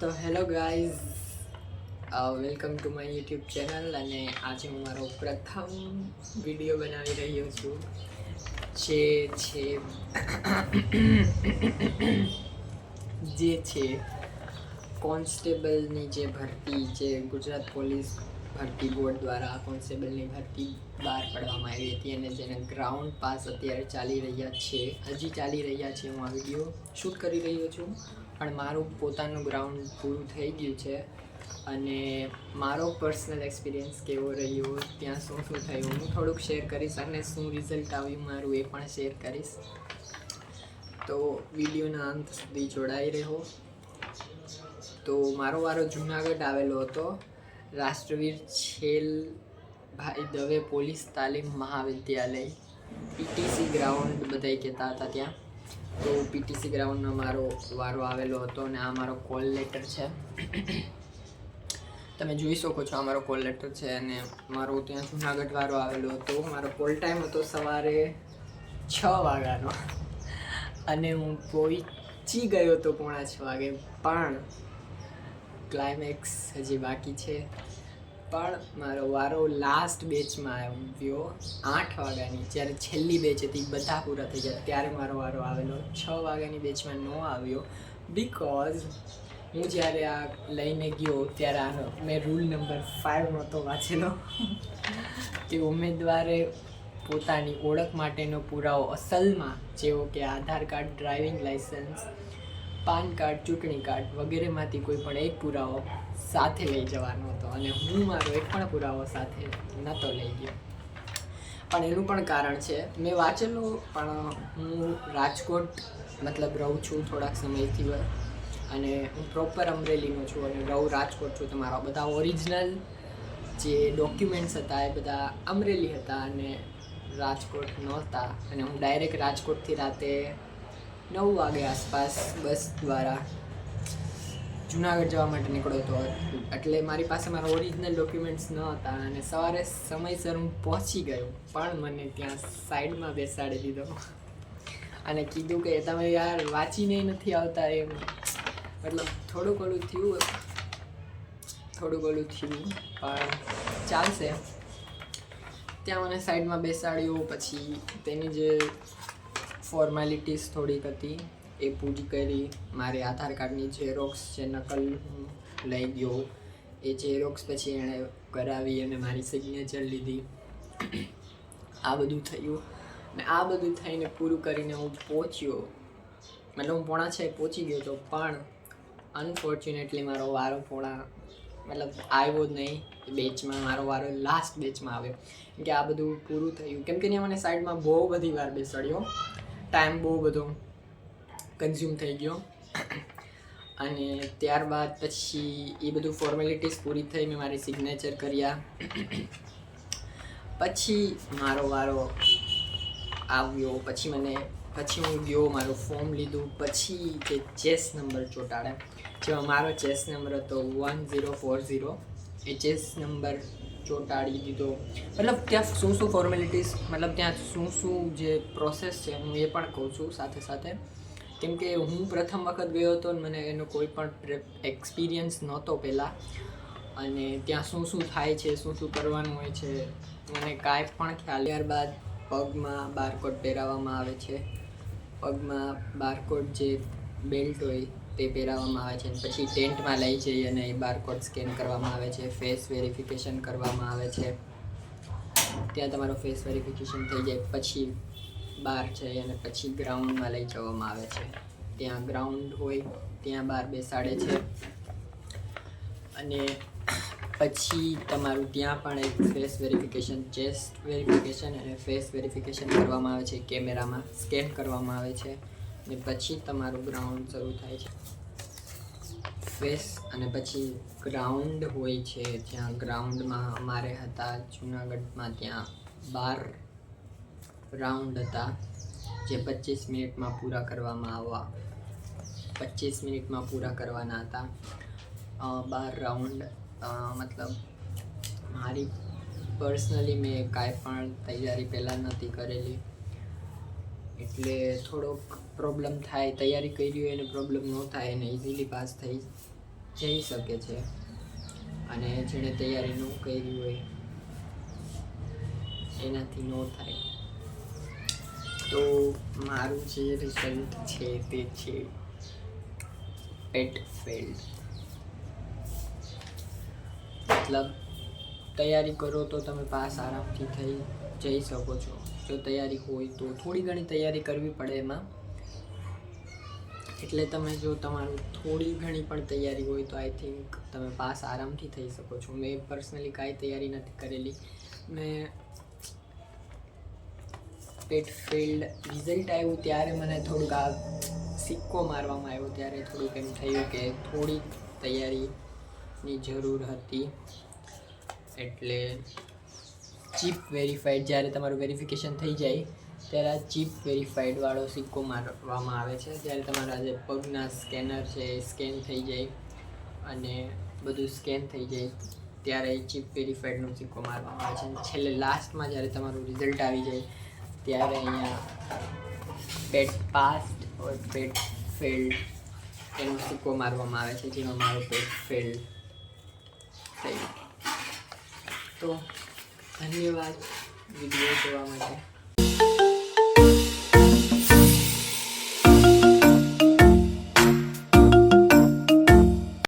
તો hello guys welcome to my YouTube channel અને આજે હું મારો પ્રથમ વીડિયો બનાવી રહ્યો છું, જે છે જે છે કોન્સ્ટેબલની જે ભરતી, જે ગુજરાત પોલીસ ભરતી બોર્ડ દ્વારા કોન્સ્ટેબલની ભરતી બહાર પાડવામાં આવી હતી અને જેના ગ્રાઉન્ડ પાસ અત્યારે ચાલી રહ્યા છે. હજી ચાલી રહ્યા છે હું આ વીડિયો શૂટ કરી રહ્યો છું. પણ મારું પોતાનું ગ્રાઉન્ડ પૂરું થઈ ગયું છે. અને મારો પર્સનલ એક્સપિરિયન્સ કેવો રહ્યો, ત્યાં શું શું થયું, હું થોડુંક શેર કરીશ અને શું રિઝલ્ટ આવ્યું મારું એ પણ શેર કરીશ. તો વિડીયોના અંત સુધી જોડાઈ રહ્યો તો મારો વારો જુનાગઢ આવેલો હતો. રાષ્ટ્રવીર છેલ ભાઈ દવે પોલીસ તાલીમ મહાવિદ્યાલય પીટીસી ગ્રાઉન્ડ બધાય કહેતા હતા ત્યાં. તો પીટીસી ગ્રાઉન્ડનો મારો વારો આવેલો હતો અને આ મારો કોલ લેટર છે. તમે જોઈ શકો છો આ મારો કોલ લેટર છે અને મારો ત્યાં જુનાગઢ વારો આવેલો હતો. મારો કોલ ટાઈમ હતો સવારે છ વાગ્યાનો. અને હું પહોંચી ગયો હતો પોણા છ વાગે. પણ ક્લાઇમેક્સ હજી બાકી છે. પણ મારો વારો લાસ્ટ બેચમાં આવ્યો આઠ વાગ્યાની. જ્યારે છેલ્લી બેચ હતી, બધા પૂરા થઈ ગયા. ત્યારે મારો વારો આવેલો. છ વાગ્યાની બેચમાં ન આવ્યો બિકોઝ હું જ્યારે આ લઈને ગયો, ત્યારે આનો મેં રૂલ નંબર ફાઇવ નહોતો વાંચેલો. કે ઉમેદવારે પોતાની ઓળખ માટેનો પુરાવો અસલમાં, જેવો કે Aadhaar card driving licence PAN card, ચૂંટણી કાર્ડ વગેરેમાંથી કોઈ પણ એક પુરાવો સાથે લઈ જવાનો હતો અને હું મારો એક પણ પુરાવો સાથે નહોતો લઈ ગયો. પણ એનું પણ કારણ છે, મેં વાંચેલું, પણ હું રાજકોટ મતલબ રહું છું થોડાક સમયથી અને હું પ્રોપર અમરેલીનો છું અને રહું રાજકોટ છું. તમારા બધા ઓરિજિનલ જે ડોક્યુમેન્ટ્સ હતા એ બધા અમરેલી હતા અને રાજકોટ નહોતા. અને હું ડાયરેક્ટ રાજકોટથી રાતે નવ વાગે આસપાસ બસ દ્વારા જુનાગઢ જવા માટે નીકળ્યો હતો એટલે મારી પાસે મારા ઓરિજિનલ ડોક્યુમેન્ટ્સ ન હતા અને સવારે સમયસર હું પહોંચી ગયો, પણ મને ત્યાં સાઈડમાં બેસાડી દીધો. અને કીધું કે, તમે યાર વાંચીને નથી આવતા એમ. મતલબ થોડુંક ઓલું થયું, થોડુંક ઓલું થયું, પણ ચાલશે. ત્યાં મને સાઈડમાં બેસાડ્યું, પછી તેની જે ફોર્માલિટીઝ થોડીક હતી. એ પૂરી કરી. મારી આધાર કાર્ડની ઝેરોક્સ જે નકલ લઈ ગયો. એ ઝેરોક્સ પછી એણે કરાવી અને મારી સિગ્નેચર લીધી. આ બધું થયું. ને આ બધું થઈને પૂરું કરીને હું પહોંચ્યો. મતલબ હું પોણા છે પહોંચી ગયો હતો પણ અનફોર્ચ્યુનેટલી મારો વારો પોણા મતલબ આવ્યો જ નહીં. બેચમાં મારો વારો લાસ્ટ બેચમાં આવ્યો. કેમ કે આ બધું પૂરું થયું. કેમ કે મને સાઈડમાં બહુ બધી વાર બેસાડ્યો. ટાઈમ બહુ બધો કન્ઝ્યુમ થઈ ગયો. અને ત્યારબાદ પછી એ બધું ફોર્મેલિટીઝ પૂરી થઈ મેં મારી સિગ્નેચર કર્યા. પછી મારો વારો આવ્યો. પછી મને, પછી હું ગયો, મારું ફોર્મ લીધું. પછી જે ચેસ નંબર ચોંટાડે જેમાં મારો ચેસ નંબર હતો વન ઝીરો ફોર ઝીરો એ ચેસ નંબર ચોંટાડી દીધો. મતલબ ત્યાં શું શું ફોર્મેલિટીઝ મતલબ ત્યાં શું શું જે પ્રોસેસ છે, હું એ પણ કહું છું સાથે સાથે. કેમ કે હું પ્રથમ વખત ગયો હતો ને મને એનો કોઈ પણ એક્સપિરિયન્સ નહોતો પહેલાં. અને ત્યાં શું શું થાય છે, શું શું કરવાનું હોય છે, મને કાંઈ પણ ખ્યાલ ત્યારબાદ પગમાં બારકોડ પહેરાવવામાં આવે છે. પગમાં બારકોડ જે બેલ્ટ હોય તે પહેરાવવામાં આવે છે પછી ટેન્ટમાં લઈ જઈ અને એ બારકોડ સ્કેન કરવામાં આવે છે, ફેસ વેરિફિકેશન કરવામાં આવે છે. ત્યાં તમારો ફેસ વેરિફિકેશન થઈ જાય, પછી બહાર જઈ અને પછી ગ્રાઉન્ડમાં લઈ જવામાં આવે છે. ત્યાં ગ્રાઉન્ડ હોય, ત્યાં બહાર બેસાડે છે. અને પછી તમારું ત્યાં પણ એક ફેસ વેરિફિકેશન, ચેસ્ટ વેરિફિકેશન અને ફેસ વેરિફિકેશન કરવામાં આવે છે, કેમેરામાં સ્કેન કરવામાં આવે છે. અને પછી તમારું ગ્રાઉન્ડ શરૂ થાય છે. ફેસ અને પછી ગ્રાઉન્ડ હોય છે. જ્યાં ગ્રાઉન્ડમાં અમારે હતા જુનાગઢમાં ત્યાં બાર રાઉન્ડ હતા, જે પચીસ મિનિટમાં પૂરા કરવામાં આવવા, પચીસ મિનિટમાં પૂરા કરવાના હતા. બાર રાઉન્ડ મતલબ મારી પર્સનલી મેં કાંઈ પણ તૈયારી પહેલાં નહોતી કરેલી. એટલે થોડોક પ્રોબ્લેમ થાય, તૈયારી કરી હોય એને પ્રોબ્લેમ ન થાય અને ઇઝીલી પાસ થઈ જઈ શકે છે. અને જેણે તૈયારી ન કરી હોય, એનાથી ન થાય. તો મારું જે રિઝલ્ટ છે તે છે પેટ ફેલ્ડ મતલબ, તૈયારી કરો તો તમે પાસ આરામથી થઈ જઈ શકો છો. જો તૈયારી હોય તો થોડી ઘણી તૈયારી કરવી પડે એમાં. એટલે તમે જો તમારું થોડી ઘણી પણ તૈયારી હોય તો આઈ થિંક તમે પાસ આરામથી થઈ શકો છો. મેં પર્સનલી કાંઈ તૈયારી નથી કરેલી. મેં પેટ ફિલ્ડ રિઝલ્ટ આવ્યું ત્યારે મને થોડુંક આ સિક્કો મારવામાં આવ્યો ત્યારે થોડુંક એમ થયું કે થોડી તૈયારીની જરૂર હતી. એટલે ચીપ વેરીફાઈડ જ્યારે તમારું વેરિફિકેશન થઈ જાય, ત્યારે આ ચીપ વેરીફાઈડવાળો સિક્કો મારવામાં આવે છે. જ્યારે તમારા જે પગના સ્કેનર છે એ સ્કેન થઈ જાય અને બધું સ્કેન થઈ જાય, ત્યારે ચીપ વેરીફાઈડનો સિક્કો મારવામાં આવે છે. અને છેલ્લે લાસ્ટમાં જ્યારે તમારું રિઝલ્ટ આવી જાય, ત્યારે અહીંયા પેટ પાસ્ટ ઓર પેટ ફેલ્ડ એનો સિક્કો મારવામાં આવે છે, જેમાં મારો પેટ ફેલ્ડ થઈ તો ધન્યવાદ. વીડિયો જોવા માટે.